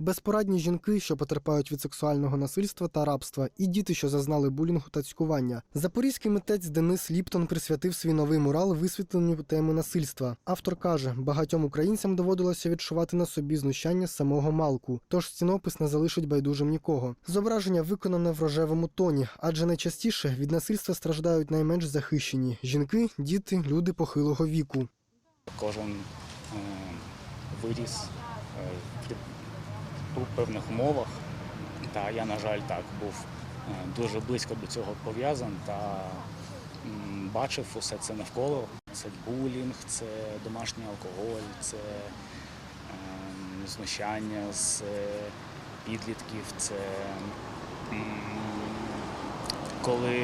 безпорадні жінки, що потерпають від сексуального насильства та рабства, і діти, що зазнали булінгу та цькування. Запорізький митець Денис Ліптон присвятив свій новий мурал висвітленню теми насильства. Автор каже, багатьом українцям доводилося відчувати на собі знущання самого малку, тож стінопис не залишить байдужим нікого. Зображення виконане в рожевому тоні, адже найчастіше від насильства страждають найменш захищені жінки, діти, люди похилого віку. Кожен е, виріс е, у певних умовах. Та я, на жаль, так був е, дуже близько до цього пов'язан та бачив усе це навколо. Це булінг, це домашній алкоголь, це е, знущання з е, підлітків, це коли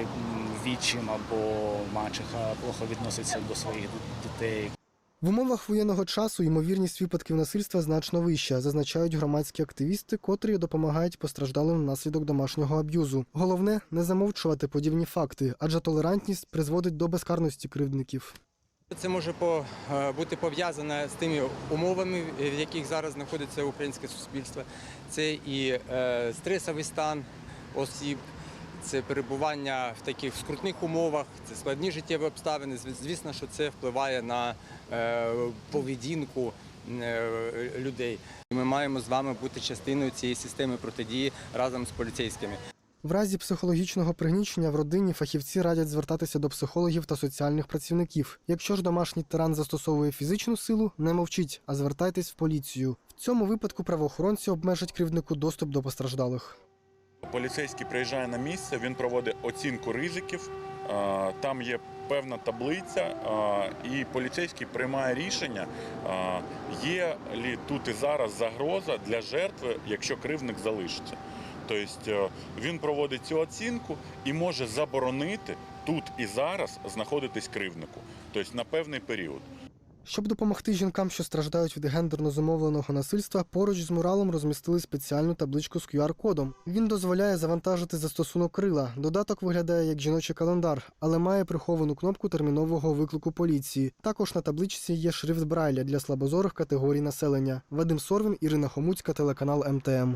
м, відчим або мачеха плохо відноситься до своїх дітей, В умовах воєнного часу ймовірність випадків насильства значно вища, зазначають громадські активісти, котрі допомагають постраждалим внаслідок домашнього аб'юзу. Головне не замовчувати подібні факти, адже толерантність призводить до безкарності кривдників. Це може е, бути пов'язане з тими умовами, в яких зараз знаходиться українське суспільство. Це і е, стресовий стан осіб, це перебування в таких скрутних умовах, це складні життєві обставини. Звісно, що це впливає на е, поведінку е, людей. Ми маємо з вами бути частиною цієї системи протидії разом з поліцейськими. В разі психологічного пригнічення в родині фахівці радять звертатися до психологів та соціальних працівників. Якщо ж домашній тиран застосовує фізичну силу, не мовчіть, а звертайтесь в поліцію. В цьому випадку правоохоронці обмежать кривднику доступ до постраждалих. Поліцейський приїжджає на місце, він проводить оцінку ризиків. Там є певна таблиця, і поліцейський приймає рішення, є лі тут і зараз загроза для жертви, якщо кривник залишиться. Тобто е, він проводить цю оцінку і може заборонити тут і зараз знаходитись кривнику, тобто на певний період. Щоб допомогти жінкам, що страждають від гендерно зумовленого насильства, поруч з муралом розмістили спеціальну табличку з QR-кодом. Він дозволяє завантажити застосунок крила. Додаток виглядає як жіночий календар, але має приховану кнопку термінового виклику поліції. Також на табличці є шрифт Брайля для слабозорих категорій населення. Вадим Сорвін, Ірина Хомуцька, телеканал МТМ.